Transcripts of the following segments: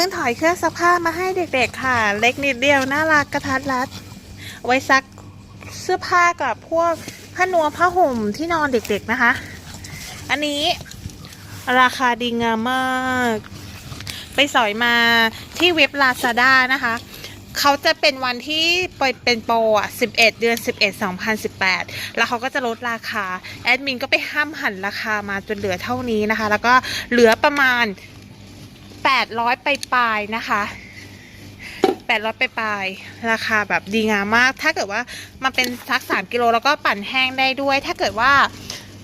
พิ่งถอยเครื่องซักผ้ามาให้เด็กๆค่ะ เล็กนิดเดียวน่ารักกระทัดรัด ไว้ซักเสื้อผ้ากับพวกผ้านวมผ้าห่มที่นอนเด็กๆนะคะ อันนี้ราคาดีงามมาก ไปสอยมาที่เว็บ Lazada นะคะ เขาจะเป็นวันที่ปล่อยเป็นโปรอะ 11 เดือน 11 2018 แล้วเขาก็จะลดราคา แอดมินก็ไปห้ามหันราคามาจนเหลือเท่านี้นะคะ แล้วก็เหลือประมาณ 800ไปปลายนะคะ800ไปปลายราคาแบบดีงามมาก ถ้าเกิดว่ามันเป็นสัก3กิโลแล้วก็ปั่นแห้งได้ด้วย ถ้าเกิดว่า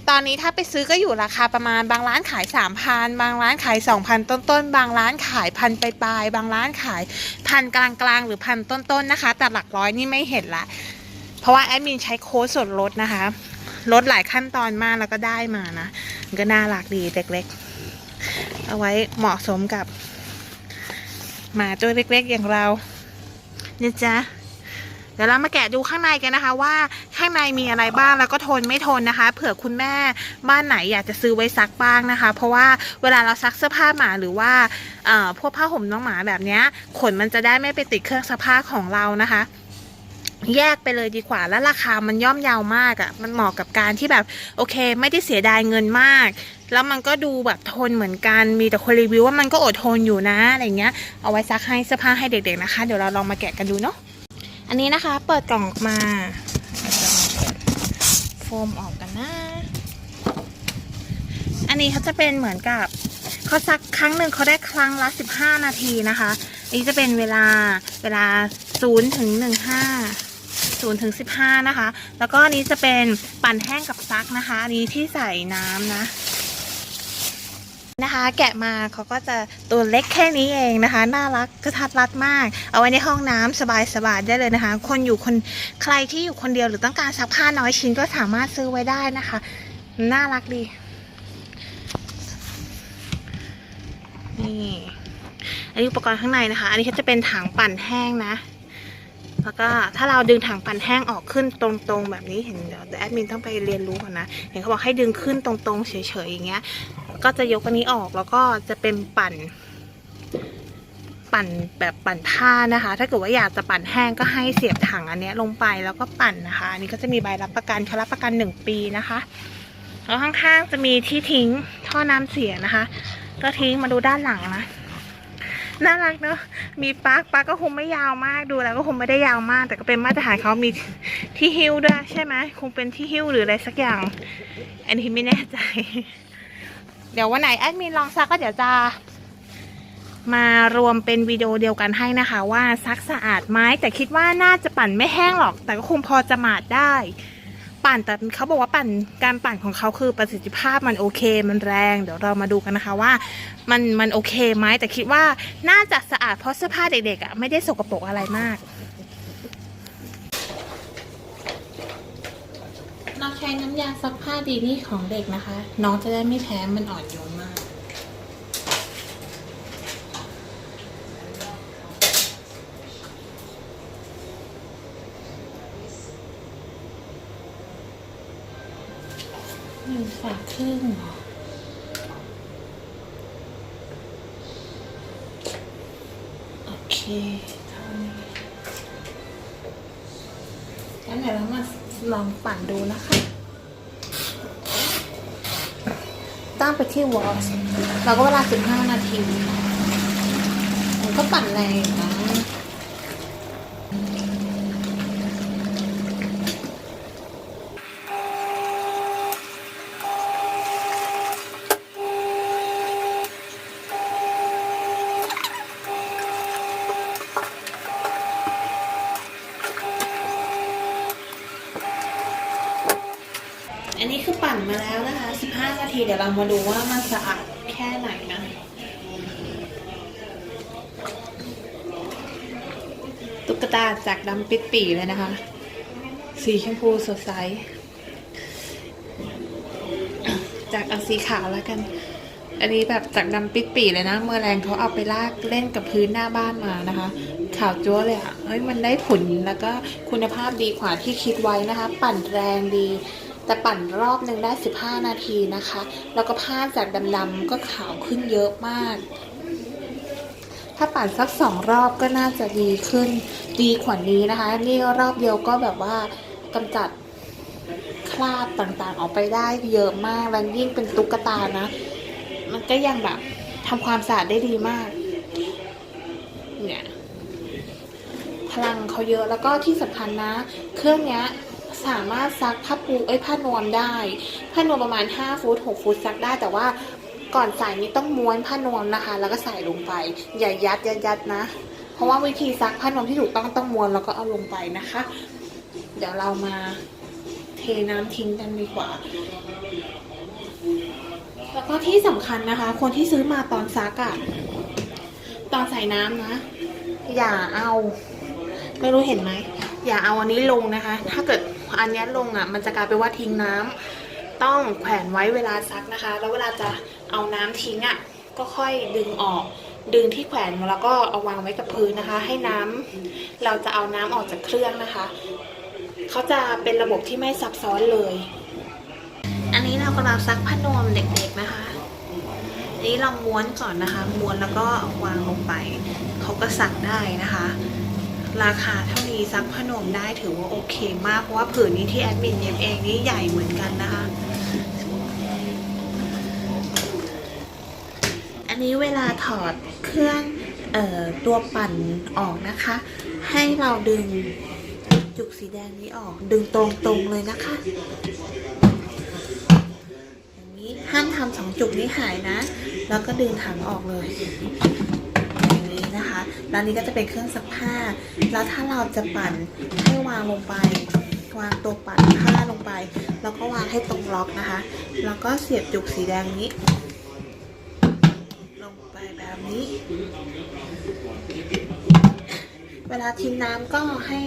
ตอนนี้ถ้าไปซื้อก็อยู่ราคาประมาณบางร้านขาย3,000บางร้านขาย2,000ต้นๆ บางร้านขายพันไปปลายบางร้านขายพันกลางๆ หรือพันต้นๆนะคะ แต่หลักร้อยนี่ไม่เห็นละ เพราะว่าแอดมินใช้โค้ดส่วนลดนะคะลดหลายขั้นตอนมากแล้วก็ได้มานะก็น่ารักดีเด็กๆ เอาไว้เหมาะสมกับ หมาตัวเล็กๆอย่างเราเนี่ยจ๊ะเดี๋ยวเรามาแกะดูข้างในกันนะคะ ว่าข้างในมีอะไรบ้างแล้วก็ทนไม่ทนนะคะ เผื่อคุณแม่บ้านไหนอยากจะซื้อไว้ซักบ้างนะคะ เพราะว่าเวลาเราซักเสื้อผ้าหมาหรือว่าพวกผ้าห่มน้องหมาแบบนี้ขนมันจะได้ไม่ไปติดเครื่องซักผ้าของเรานะคะ แยกไปเลยดีกว่าแล้วราคามันย่อมเยาวมากอะ่ะมันเหมาะกับการที่แบบโอเค ไม่ได้เสียดายเงินมาก แล้วมันก็ดูแบบทนเหมือนกัน มีแต่คนรีวิวว่ามันก็อดทนอยู่นะอะไรเงี้ย เอาไว้ซักให้เสื้อผ้าให้เด็กๆนะคะ เดี๋ยวเราลองมาแกะกันดูเนาะ อันนี้นะคะเปิดกล่องออกมาจะมาเปิดโฟมออกกันนะ อันนี้เขาจะเป็นเหมือนกับเขาซักครั้งหนึ่งเขาได้ครั้งละ 15 นาทีนะคะอันนี้จะเป็นเวลาเวลา0ถึง15 0ถึง15 นะคะ แล้วก็อันนี้จะเป็นปั่นแห้งกับซักนะคะ อันนี้ที่ใส่น้ำนะ นะคะ แกะมาเขาก็จะตัวเล็กแค่นี้เองนะคะ น่ารักกระทัดรัดมาก เอาไว้ในห้องน้ำสบายๆได้เลยนะคะ คนอยู่คนใครที่อยู่คนเดียวหรือต้องการซักผ้าน้อยชิ้นก็สามารถซื้อไว้ได้นะคะ น่ารักดี นี่อันนี้อุปกรณ์ข้างในนะคะ อันนี้ก็จะเป็นถังปั่นแห้งนะ แล้วก็ถ้าเราดึงถังปั่นแห้งออกขึ้นตรงๆแบบนี้เห็นเดี๋ยวแอดมินต้องไปเรียนรู้ก่อนนะ เห็นเขาบอกให้ดึงขึ้นตรงๆเฉยๆอย่างเงี้ย ก็จะยกอันนี้ออกแล้วก็จะเป็นปั่น ปั่นแบบปั่นผ้านะคะ ถ้าเกิดว่าอยากจะปั่นแห้งก็ให้เสียบถังอันนี้ลงไปแล้วก็ปั่นนะคะอันนี้ก็จะมีใบรับประกันเขารับประกันหนึ่งปีนะคะแล้วข้างๆจะมีที่ทิ้งท่อน้ำเสียนะคะ ก็ทิ้งมาดูด้านหลังนะน่ารักเนอะมีปลั๊กปลั๊กก็คงไม่ยาวมากดูแล้วก็คงไม่ได้ยาวมาก แต่ก็เป็นมาตรฐานเขามีที่หิ้วด้วยใช่ไหมคงเป็นที่หิ้วหรืออะไรสักอย่าง อันนี้ไม่แน่ใจ เดี๋ยววันไหนแอดมินลองซักก็เดี๋ยวจะมารวมเป็นวิดีโอเดียวกันให้นะคะ ว่าซักสะอาดไหมแต่คิดว่าน่าจะปั่นไม่แห้งหรอก แต่ก็คงพอจะหมาดได้ ปั่นแต่เขาบอกว่าปั่นการปั่นของเขาคือประสิทธิภาพมันโอเคมันแรง เดี๋ยวเรามาดูกันนะคะว่า มันมันโอเคไหมแต่คิดว่าน่าจะสะอาดเพราะเสื้อผ้าเด็กๆอะไม่ได้สกปรกอะไรมาก เราใช้น้ำยาซักผ้าดีนี่ของเด็กนะคะ น้องจะได้ไม่แพ้มันอ่อนโยนมาก หนึ่งฝาครึ่งเหรอโอเคเท่านี้งั้นเดี๋ยวเรามาลองปั่นดูนะคะ ตั้งไปที่วอลเราก็เวลา 15 นาที มันก็ปั่นแรงนะ อันนี้คือปั่นมาแล้วนะคะ 15 นาที เดี๋ยวเรามาดูว่ามันสะอาดแค่ไหนนะตุ๊กตาจากดำปิดปีเลยนะคะ สีชมพูสดใส จากเอาสีขาวแล้วกัน อันนี้แบบจากดำปิดปีเลยนะเมื่อแรงเขาเอาไปลากเล่นกับพื้นหน้าบ้านมานะคะ ขาวจั๊วเลยอะ่ะเฮ้ยมันได้ผลแล้วก็คุณภาพดีกว่าที่คิดไว้นะคะ ปั่นแรงดี แต่ปั่นรอบหนึ่งได้ 15 นาทีนะคะ แล้วก็ผ้าจากดำๆก็ขาวขึ้นเยอะมาก ถ้าปั่นสักสองรอบก็น่าจะดีขึ้น ดีกว่านี้นะคะ นี่รอบเดียวก็แบบว่ากำจัดคราบต่างๆ ออกไปได้เยอะมากแล้วยิ่งเป็นตุ๊กตานะ มันก็ยังแบบทำความสะอาดได้ดีมาก เนี่ย พลังเขาเยอะแล้วก็ที่สำคัญนะ เครื่องเนี้ย สามารถซักผ้าปูเอ้ยผ้านวมได้ ผ้านวมประมาณ 5 ฟุต6ฟุตซักได้แต่ว่าก่อนใส่นี่ต้องม้วนผ้านวมนะคะ แล้วก็ใส่ลงไป อย่ายัดยัดยัดนะ เพราะว่าวิธีซักผ้านวมที่ถูกต้องต้องม้วนแล้วก็เอาลงไปนะคะ เดี๋ยวเรามาเทน้ำทิ้งกันดีกว่า แล้วก็ที่สำคัญนะคะ คนที่ซื้อมาตอนซักอะตอนใส่น้ำนะ อย่าเอา ไม่รู้เห็นไหม อย่าเอาอันนี้ลงนะคะ ถ้าเกิด อันนี้ลงอะมันจะกลายเป็นว่าทิ้งน้ำต้องแขวนไว้เวลาซักนะคะ แล้วเวลาจะเอาน้ำทิ้งอะก็ค่อยดึงออก ดึงที่แขวนแล้วก็เอาวางไว้กับพื้นนะคะ ให้น้ำเราจะเอาน้ำออกจากเครื่องนะคะเขาจะเป็นระบบที่ไม่ซับซ้อนเลย อันนี้เรากำลังซักผ้านวมเด็กๆนะคะอันนี้เราม้วนก่อนนะคะ ม้วนแล้วก็วางลงไป เขาก็ซักได้นะคะ ราคาเท่านี้ซักผ้านมได้ถือว่าโอเคมากเพราะว่าผืนนี้ที่แอดมินเย็บเองนี่ใหญ่เหมือนกันนะคะ อันนี้เวลาถอดเครื่องออตัวปั่นออกนะคะ ให้เราดึงจุกสีแดงนี้ออกดึงตรงๆเลยนะคะอย่างนี้ห้ามทำสองจุกนี้หายนะ แล้วก็ดึงถังออกเลย นะคะแล้วนี้ก็จะเป็นเครื่องซักผ้า แล้วถ้าเราจะปั่นให้วางลงไป วางตัวปั่นผ้าลงไป แล้วก็วางให้ตรงล็อกนะคะ แล้วก็เสียบจุกสีแดงนี้ ลงไปแบบนี้ เวลาทิ้งน้ำก็ให้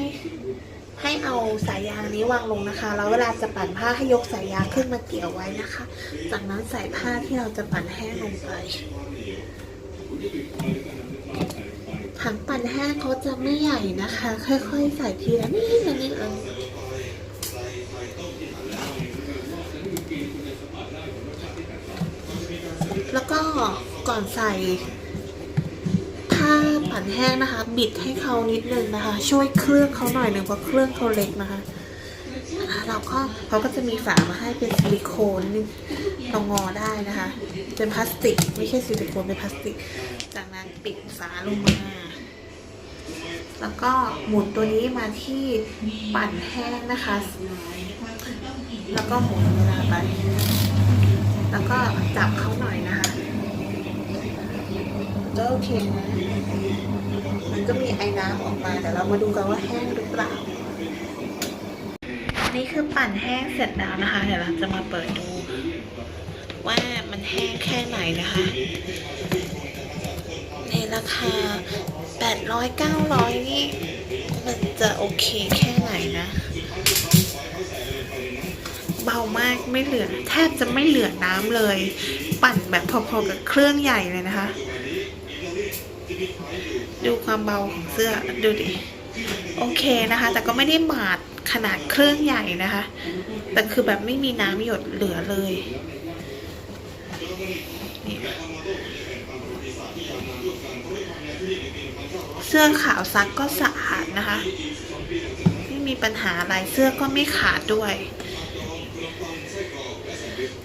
ให้เอาสายยางนี้วางลงนะคะ แล้วเวลาจะปั่นผ้าให้ยกสายยางขึ้นมาเกี่ยวไว้นะคะ จากนั้นใส่ผ้าที่เราจะปั่นแห้งลงไป ถังปั่นแห้งเขาจะไม่ใหญ่นะคะ ค่อยๆ ใส่ทีละนิดละนิดเองแล้วก็ก่อนใส่ผ้าปั่นแห้งนะคะ บิดให้เขานิดนึงนะคะ ช่วยเครื่องเขาหน่อยหนึ่งเพราะเครื่องเขาเล็กนะคะเราก็เขาก็จะมีฝามาให้เป็นซิลิโคนนี่เรางอได้นะคะ เป็นพลาสติก ไม่ใช่ซิลิโคนเป็นพลาสติก จากนั้นปิดฝาลงมา แล้วก็หมุนตัวนี้มาที่ปั่นแห้งนะคะ แล้วก็หมุนเวลาไป แล้วก็จับเขาหน่อยนะคะก็โอเคนะมันก็มีไอ้น้ำออกมาแต่เรามาดูกันว่าแห้งหรือเปล่า นี่คือปั่นแห้งเสร็จแล้วนะคะ เดี๋ยวเราจะมาเปิดดู ว่ามันแห้งแค่ไหนนะคะ ในราคา 800 900นี่ มันจะโอเคแค่ไหนนะ เบามากไม่เหลือ แทบจะไม่เหลือน้ำเลย ปั่นแบบพอๆกับเครื่องใหญ่เลยนะคะ ดูความเบาของเสื้อดูดิ โอเคนะคะ แต่ก็ไม่ได้หมาดขนาดเครื่องใหญ่นะคะ แต่คือแบบไม่มีน้ำหยดเหลือเลยนี่ เสื้อขาวซักก็สะอาดนะคะ ไม่มีปัญหาอะไรเสื้อก็ไม่ขาดด้วย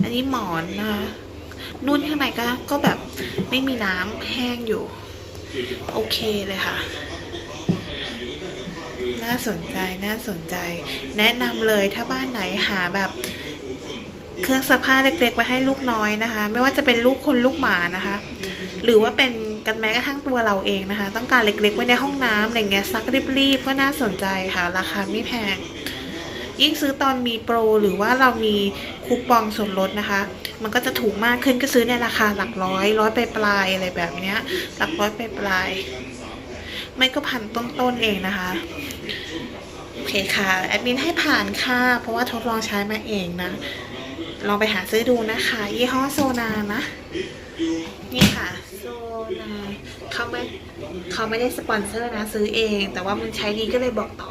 อันนี้หมอนนะคะนุ่นข้างในก็ก็แบบไม่มีน้ำแห้งอยู่ โอเคเลยค่ะ น่าสนใจน่าสนใจ แนะนำเลยถ้าบ้านไหนหาแบบเครื่องซักผ้าเล็กๆไว้ให้ลูกน้อยนะคะ ไม่ว่าจะเป็นลูกคนลูกหมานะคะ หรือว่าเป็น กันแม้กระทั่งตัวเราเองนะคะ ต้องการเล็กๆไว้ในห้องน้ำอะไรเงี้ยซักรีบๆก็น่าสนใจค่ะ ราคาไม่แพง ยิ่งซื้อตอนมีโปรหรือว่าเรามีคูปองส่วนลดนะคะ มันก็จะถูกมากขึ้นก็ซื้อในราคาหลักร้อย ร้อยไปปลายๆอะไรแบบเนี้ยหลักร้อยไปปลายๆไม่ก็พันต้นๆเองนะคะโอเคค่ะแอดมินให้ผ่านค่ะเพราะว่าทดลองใช้มาเองนะ ลองไปหาซื้อดูนะคะ ยี่ห้อโซนานะ นี่ค่ะ นาเขาไม่เขาไม่ได้สปอนเซอร์นะซื้อเอง แต่ว่ามันใช้ดีก็เลยบอกต่อ